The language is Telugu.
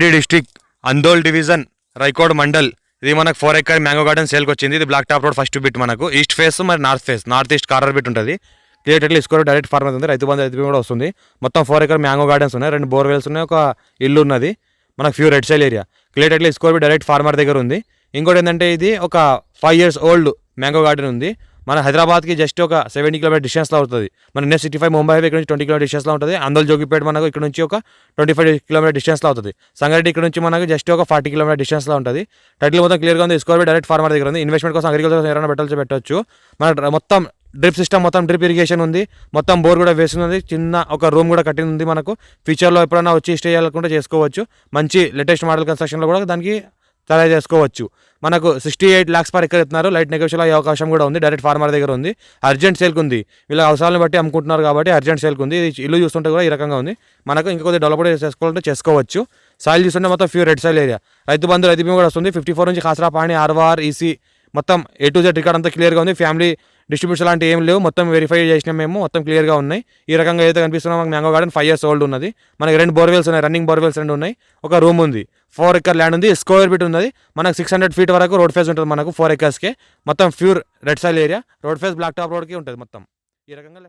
D district Andol division Raikode mandal. ఇది మనకు ఫోర్ ఎకర్ మ్యాంగో గార్డెన్ సేల్కి వచ్చింది. ఇది black top road first bit మనకు. ఈస్ట్ ఫేస్ మరి north face. North east corner bit ఉంటుంది. క్లియర్ టెక్లు ఇసుకోరు డైరెక్ట్ ఫార్మర్ ఉంది రైతు బంధు రైతు కూడా వస్తుంది. మొత్తం ఫోర్ ఎకర్ మ్యాంగో గార్డెన్స్ ఉన్నాయి. రెండు బోర్వెల్స్ ఉన్నాయి. ఒక ఇల్లు ఉన్నది. మనకు few red soil area clear టెక్లు ఇసుకోరు డైరెక్ట్ ఫార్మర్ దగ్గర ఉంది. ఇంకోటి ఏంటంటే ఇది ఒక five years old mango garden ఉంది. మన హైదరాబాద్కి జస్ట్ ఒక సెవెంటీ కిలోమీటర్ డిస్టెన్స్లో అవుతుంది మన next sixty five Mumbai highway ఇక్కడ నుంచి ట్వంటీ కిలోమీటర్ డిస్టెన్స్లో ఉంటుంది. అందోల్ జోగిపేట మనకు ఇక్కడ నుంచి ఒక ట్వంటీ ఫైవ్ కిలోమీటర్ డిస్టెన్స్లో అవుతుంది సంగారెడ్డి ఇక్కడ నుంచి మనకు జస్ట్ ఒక ఫార్టీ కిలోమీటర్ డిస్టెన్స్లో ఉంటుంది. టైటిల్ మొత్తం క్లియర్గా ఉంది. స్కోర్ డైరెక్ట్ ఫార్మర్ దగ్గర ఉంది. ఇన్వెస్ట్మెంట్ కోసం అగ్రికల్చర్ ఏమైనా పెట్టాల్సి పెట్టవచ్చు మన మొత్తం డ్రిప్ సిస్టమ్ మొత్తం డ్రిప్ ఇరిగేషన్ ఉంది. మొత్తం బోర్ కూడా వేసినది చిన్న ఒక రూమ్ కూడా కట్టింది ఉంది మనకు ఫ్యూచర్లో ఎప్పుడైనా వచ్చి స్టే చేయాలనుకుంటే చేసుకోవచ్చు. మంచి లేటెస్ట్ మోడల్ కన్స్ట్రక్షన్లో కూడా దానికి సలహా చేసుకోవచ్చు. మనకు సిక్స్టీ ఎయిట్ ల్యాక్స్ పర్ ఎక్కడ ఇస్తున్నారు లైట్ నెగోషియల్ అయ్యే అవకాశం కూడా ఉంది. డైరెక్ట్ ఫార్మర్ దగ్గర ఉంది. అర్జెంట్ సేల్కి ఉంది. వీళ్ళ అవసరాలను బట్టి అమ్ముకుంటున్నారు కాబట్టి అర్జెంట్ సేల్కి ఉంది. ఇల్లు చూస్తుంటే కూడా ఈ రకంగా ఉంది. మనకు ఇంకా కొద్దిగా డెవలప్ చేసుకోవాలంటే చేసుకోవచ్చు. సాయిల్ చూస్తుంటే మొత్తం few red soil area Rythu Bandhu రైతు బీమా కూడా వస్తుంది. ఫిఫ్టీ ఫోర్ నుంచి కాసరా పాణి ఆర్వార్ ఈసీ మొత్తం ఏ టు జెడ్ రికార్డ్ అంతా క్లియర్గా ఉంది. ఫ్యామిలీ డిస్ట్రిబ్యూషన్ లాంటివి ఏం లేవు. మొత్తం వెరిఫై చేసినాం మేము. మొత్తం క్లియర్గా ఉన్నాయి. ఈ రకంగా అయితే కనిపిస్తున్నా మాకు mango garden five years old ఉన్నది. మనకి రెండు బోర్వెల్స్ ఉన్నాయి. రన్నింగ్ బోర్వెల్స్ రెండు ఉన్నాయి. ఒక రూమ్ ఉంది. ఫోర్ ఎకర్ ల్యాండ్ ఉంది. స్క్వేర్ ఫీట్ ఉన్నది. మనకు సిక్స్ హండ్రెడ్ ఫీట్ వరకు రోడ్ ఫేస్ ఉంటుంది మనకు ఫోర్ ఎకర్స్కే మొత్తం pure red soil area road face black top రోడ్కి ఉంటుంది మొత్తం. ఈ రకంగా